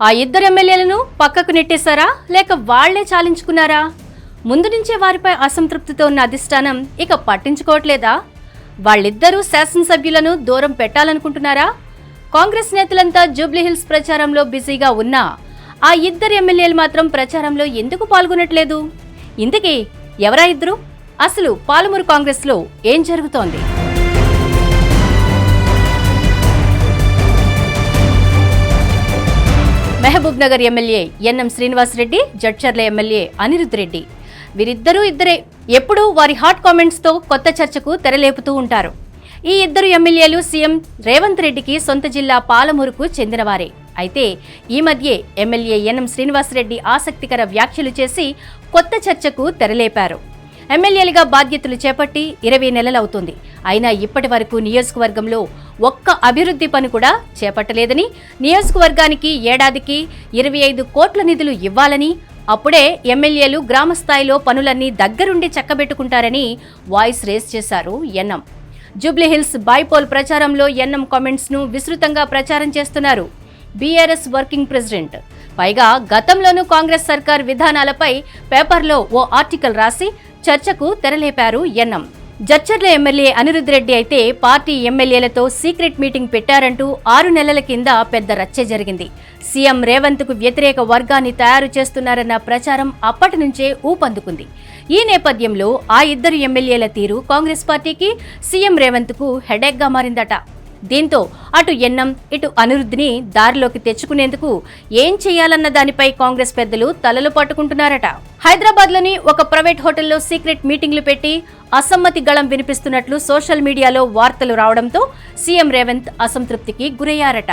ఆ ఇద్దరు ఎమ్మెల్యేలను పక్కకు నెట్టేశారా? లేక వాళ్ళే చాలించుకున్నారా? ముందు నుంచే వారిపై అసంతృప్తితో ఉన్న అధిష్టానం ఇక పట్టించుకోవట్లేదా? వాళ్ళిద్దరూ శాసనసభ్యులను దూరం పెట్టాలనుకుంటున్నారా? కాంగ్రెస్ నేతలంతా జూబ్లీహిల్స్ ప్రచారంలో బిజీగా ఉన్నా ఆ ఇద్దరు ఎమ్మెల్యేలు మాత్రం ప్రచారంలో ఎందుకు పాల్గొనట్లేదు? ఇంతకీ ఎవరా ఇద్దరు? అసలు పాలమూరు కాంగ్రెస్లో ఏం జరుగుతోంది? Mahabub Nagar MLA NM Srinivasa Reddy Jadcherla MLA Anirudh Reddy. వీరిద్దరూ ఇద్దరే. ఎప్పుడూ వారి హాట్ కామెంట్స్తో కొత్త చర్చకు తెరలేపుతూ ఉంటారు. ఈ ఇద్దరు ఎమ్మెల్యేలు సీఎం రేవంత్ రెడ్డికి సొంత జిల్లా పాలమూరుకు చెందినవారే. అయితే ఈ మధ్యే ఎమ్మెల్యే ఎన్ఎం శ్రీనివాసరెడ్డి ఆసక్తికర వ్యాఖ్యలు చేసి కొత్త చర్చకు తెరలేపారు. ఎమ్మెల్యేలుగా బాధ్యతలు చేపట్టి ఇరవై నెలలవుతుంది. అయినా ఇప్పటి వరకు నియోజకవర్గంలో ఒక్క అభివృద్ధి పని కూడా చేపట్టలేదని నియోజకవర్గానికి ఏడాదికి ఇరవై ఐదు కోట్ల నిధులు ఇవ్వాలని అప్పుడే ఎమ్మెల్యేలు గ్రామస్థాయిలో పనులన్నీ దగ్గరుండి చక్కబెట్టుకుంటారని వాయిస్ రేస్ చేశారు ఎన్ఎం. జూబ్లీహిల్స్ బైపోల్ ప్రచారంలో ఎన్ఎం కామెంట్స్ను విస్తృతంగా ప్రచారం చేస్తున్నారు బీఆర్ఎస్ వర్కింగ్ ప్రెసిడెంట్. పైగా గతంలోనూ కాంగ్రెస్ సర్కార్ విధానాలపై పేపర్లో ఓ ఆర్టికల్ రాసి చర్చకు తెరలేపారు ఎన్ఎం. జడ్చర్ల ఎమ్మెల్యే అనిరుద్ రెడ్డి అయితే పార్టీ ఎమ్మెల్యేలతో సీక్రెట్ మీటింగ్ పెట్టారంటూ ఆరు నెలల కింద పెద్ద రచ్చ జరిగింది. సీఎం రేవంత్కు వ్యతిరేక వర్గాన్ని తయారు చేస్తున్నారన్న ప్రచారం అప్పటి నుంచే ఊపందుకుంది. ఈ నేపథ్యంలో ఆ ఇద్దరు ఎమ్మెల్యేల తీరు కాంగ్రెస్ పార్టీకి సీఎం రేవంత్కు మారిందట. దీంతో అటు ఎన్నం ఇటు అనిరుద్ధిని దారిలోకి తెచ్చుకునేందుకు ఏం చేయాలన్న దానిపై కాంగ్రెస్ పెద్దలు తలలు పట్టుకుంటున్నారట. హైదరాబాద్లోని ఒక ప్రైవేట్ హోటల్లో సీక్రెట్ మీటింగ్లు పెట్టి అసమ్మతి గళం వినిపిస్తున్నట్లు సోషల్ మీడియాలో వార్తలు రావడంతో సీఎం రేవంత్ అసంతృప్తికి గురయ్యారట.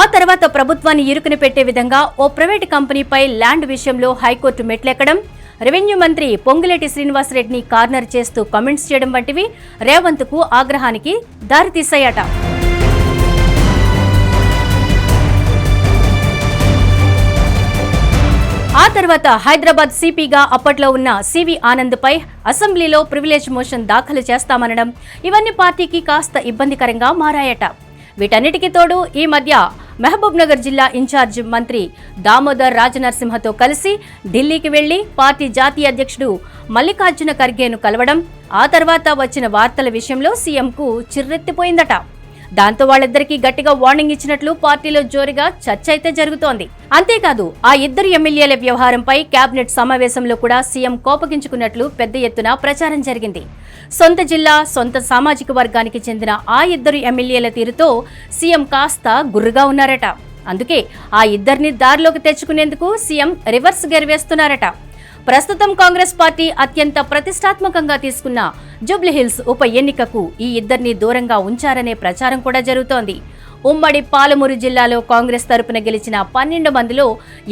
ఆ తర్వాత ప్రభుత్వాన్ని ఇరుకుని పెట్టే విధంగా ఓ ప్రైవేట్ కంపెనీపై ల్యాండ్ విషయంలో హైకోర్టు మెట్లెక్కడం రెవెన్యూ మంత్రి పొంగులేటి శ్రీనివాసరెడ్డిని కార్నర్ చేస్తూ కామెంట్స్ చేయడం వంటివి రేవంత్కు ఆగ్రహానికి దారితీశాయట. ఆ తర్వాత హైదరాబాద్ సిపిగా అప్పట్లో ఉన్న సివి ఆనంద్పై అసెంబ్లీలో ప్రివిలేజ్ మోషన్ దాఖలు చేస్తామనడం ఇవన్నీ పార్టీకి కాస్త ఇబ్బందికరంగా మారాయట. వీటన్నిటికీ తోడు ఈ మధ్య మహబూబ్ నగర్ జిల్లా ఇన్ఛార్జ్ మంత్రి దామోదర్ రాజనరసింహతో కలిసి ఢిల్లీకి వెళ్ళి పార్టీ జాతీయ అధ్యక్షుడు మల్లికార్జున ఖర్గేను కలవడం ఆ తర్వాత వచ్చిన వార్తల విషయంలో సీఎంకు చిర్రెత్తిపోయిందట. దాంతో వాళ్ళిద్దరికీ గట్టిగా వార్నింగ్ ఇచ్చినట్లు పార్టీలో జోరుగా చర్చ అయితే జరుగుతోంది. అంతేకాదు ఆ ఇద్దరు ఎమ్మెల్యేల వ్యవహారంపై కేబినెట్ సమావేశంలో కూడా సీఎం కోపగించుకున్నట్లు పెద్ద ఎత్తున ప్రచారం జరిగింది. సొంత జిల్లా సొంత సామాజిక వర్గానికి చెందిన ఆ ఇద్దరు ఎమ్మెల్యేల తీరుతో సీఎం కాస్త గుర్రుగా ఉన్నారట. అందుకే ఆ ఇద్దరిని దారిలోకి తెచ్చుకునేందుకు సీఎం రివర్స్ గెరవేస్తున్నారట. ప్రస్తుతం కాంగ్రెస్ పార్టీ అత్యంత ప్రతిష్టాత్మకంగా తీసుకున్న జూబ్లీహిల్స్ ఉప ఎన్నికకు ఈ ఇద్దరిని దూరంగా ఉంచారనే ప్రచారం కూడా జరుగుతోంది. ఉమ్మడి పాలమూరు జిల్లాలో కాంగ్రెస్ తరపున గెలిచిన పన్నెండు మందిలో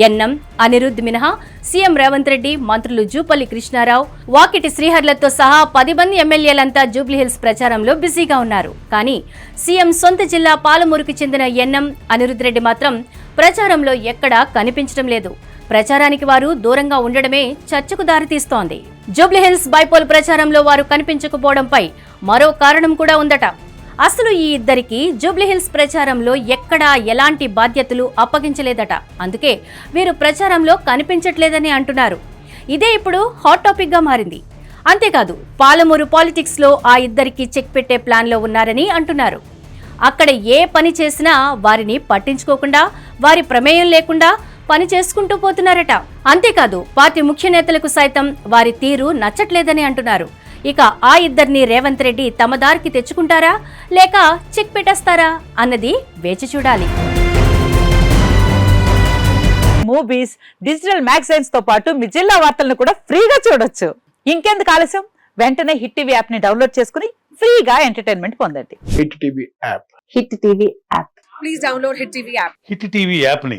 ఎన్నం అనిరుద్ మినహా సీఎం రేవంత్ రెడ్డి మంత్రులు జూపల్లి కృష్ణారావు వాకిటి శ్రీహర్లతో సహా పది మంది ఎమ్మెల్యేలంతా జూబ్లీహిల్స్ ప్రచారంలో బిజీగా ఉన్నారు. కానీ సీఎం సొంత జిల్లా పాలమూరుకు చెందిన ఎన్నం అనిరుద్ రెడ్డి మాత్రం ప్రచారంలో ఎక్కడా కనిపించడం లేదు. ప్రచారానికి వారు దూరంగా ఉండడమే చర్చకు దారితీస్తోంది. జూబ్లీహిల్స్ బైపోల్ ప్రచారంలో వారు కనిపించకపోవడంపై మరో కారణం కూడా ఉందట. అసలు ఈ ఇద్దరికి జూబ్లీహిల్స్ ప్రచారంలో ఎక్కడా ఎలాంటి బాధ్యతలు అప్పగించలేదట. అందుకే వీరు ప్రచారంలో కనిపించట్లేదని అంటున్నారు. ఇదే ఇప్పుడు హాట్ టాపిక్గా మారింది. అంతేకాదు పాలమూరు పాలిటిక్స్లో ఆ ఇద్దరికి చెక్ పెట్టే ప్లాన్లో ఉన్నారని అంటున్నారు. అక్కడ ఏ పని చేసినా వారిని పట్టించుకోకుండా వారి ప్రమేయం లేకుండా పని చేసుకుంటూ పోతున్నారట. అంతేకాదు పార్టీ ముఖ్య నేతలకు సైతం వారి తీరు నచ్చట్లేదని అంటున్నారు. ఇక ఆ ఇద్దరిని రేవంత్ రెడ్డి తమ దారికి తెచ్చుకుంటారా? లేక చెక్ పెట్టేస్తారా? అన్నది వేచి చూడాలి. మూవీస్ డిజిటల్ మ్యాగజైన్స్తో పాటు మీ జిల్లా వార్తలను కూడా ఫ్రీగా చూడొచ్చు. ఇంకెందుకు ఆలస్యం? వెంటనే హిట్ టీవీ యాప్ని డౌన్లోడ్ చేసుకుని ఫ్రీగా ఎంటర్టైన్మెంట్ పొందండి. Hit TV app. Hit TV app please download Hit TV app. Hit TV యాప్ని